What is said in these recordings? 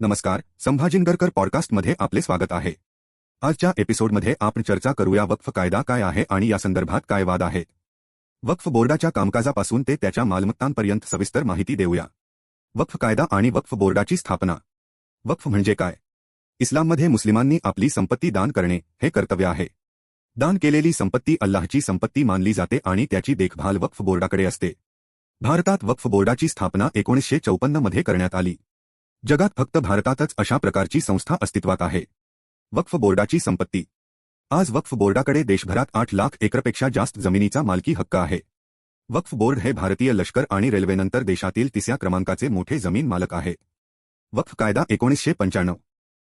नमस्कार, संभाजीनगरकर पॉडकास्टमध्ये आपले स्वागत आहे. आजच्या एपिसोडमध्ये आपण चर्चा करूया वक्फ कायदा काय आहे आणि या संदर्भात काय वाद आहेत. वक्फ बोर्डाच्या कामकाजापासून ते त्याच्या मालमत्तांपर्यंत सविस्तर माहिती देऊया. वक्फ कायदा आणि वक्फ बोर्डाची स्थापना. वक्फ म्हणजे काय? इस्लाममध्ये मुस्लिमांनी आपली संपत्ती दान करणे हे कर्तव्य आहे. दान केलेली संपत्ती अल्लाहची संपत्ती मानली जाते आणि त्याची देखभाल वक्फ बोर्डाकडे असते. भारतात वक्फ बोर्डाची स्थापना एकोणीसशे चौपन्न मध्ये करण्यात आली. जगात फक्त भारतातच अशा प्रकारची संस्था अस्तित्वात आहे. वक्फ बोर्डाची संपत्ती. आज वक्फ बोर्डाकडे देशभरात आठ लाख एकरपेक्षा जास्त जमिनीचा मालकी हक्क आहे. वक्फ बोर्ड हे भारतीय लष्कर आणि रेल्वेनंतर देशातील तिसऱ्या क्रमांकाचे मोठे जमीन मालक आहे. वक्फ कायदा एकोणीसशे पंच्याण्णव.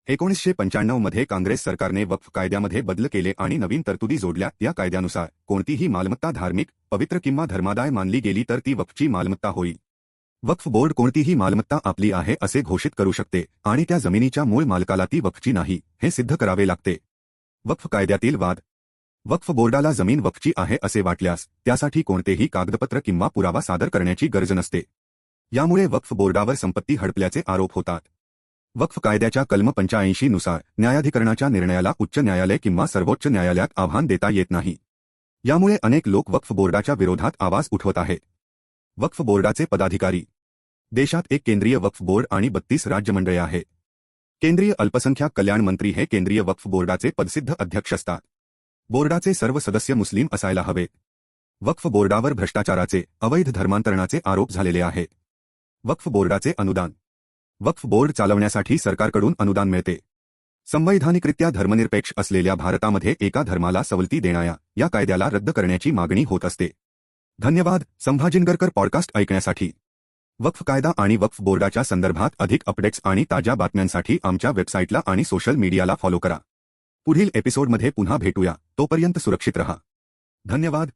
एकोणीसशे पंच्याण्णवमध्ये काँग्रेस सरकारने वक्फ कायद्यामध्ये बदल केले आणि नवीन तरतुदी जोडल्या. या कायद्यानुसार कोणतीही मालमत्ता धार्मिक पवित्र किंवा धर्मादाय मानली गेली तर ती वक्फची मालमत्ता होईल वक्फ बोर्ड कोणतीही मालमत्ता आपली आहे असे घोषित करू शकते आणि त्या जमिनीच्या मूळ मालकाला ती वक्फची नाही हे सिद्ध करावे लागते. वक्फ कायद्यातील वाद. वक्फ बोर्डाला जमीन वक्फची आहे असे वाटल्यास त्यासाठी कोणतेही कागदपत्र किंवा पुरावा सादर करण्याची गरज नसते. यामुळे वक्फ बोर्डावर संपत्ती हडपल्याचे आरोप होतात. वक्फ कायद्याच्या कलम पंच्याऐंशी नुसार न्यायाधिकरणाच्या निर्णयाला उच्च न्यायालय किंवा सर्वोच्च न्यायालयात आव्हान देता येत नाही. यामुळे अनेक लोक वक्फ बोर्डाच्या विरोधात आवाज उठवत आहेत. वक्फ बोर्डाचे पदाधिकारी देशात एक केंद्रीय वक्फ बोर्ड आणि बत्तीस राज्यमंडळे आहेत केंद्रीय अल्पसंख्याक कल्याण मंत्री हे केंद्रीय वक्फ बोर्डाचे पदसिद्ध अध्यक्ष असतात. बोर्डाचे सर्व सदस्य मुस्लिम असायला हवेत वक्फ बोर्डावर भ्रष्टाचाराचे अवैध धर्मांतरणाचे आरोप झालेले आहेत वक्फ बोर्डाचे अनुदान. वक्फ बोर्ड चालवण्यासाठी सरकारकडून अनुदान मिळते. संवैधानिकरित्या धर्मनिरपेक्ष असलेल्या भारतामध्ये एका धर्माला सवलती देणाऱ्या या कायद्याला रद्द करण्याची मागणी होत असते. धन्यवाद संभाजीनगरकर पॉडकास्ट ऐकण्यासाठी. वक्फ कायदा आणि वक्फ बोर्डाच्या संदर्भात अधिक अपडेट्स आणि ताज्या बातम्यांसाठी आमच्या वेबसाईटला आणि सोशल मीडियाला फॉलो करा. पुढील एपिसोडमध्ये पुन्हा भेटूया. तोपर्यंत सुरक्षित रहा. धन्यवाद.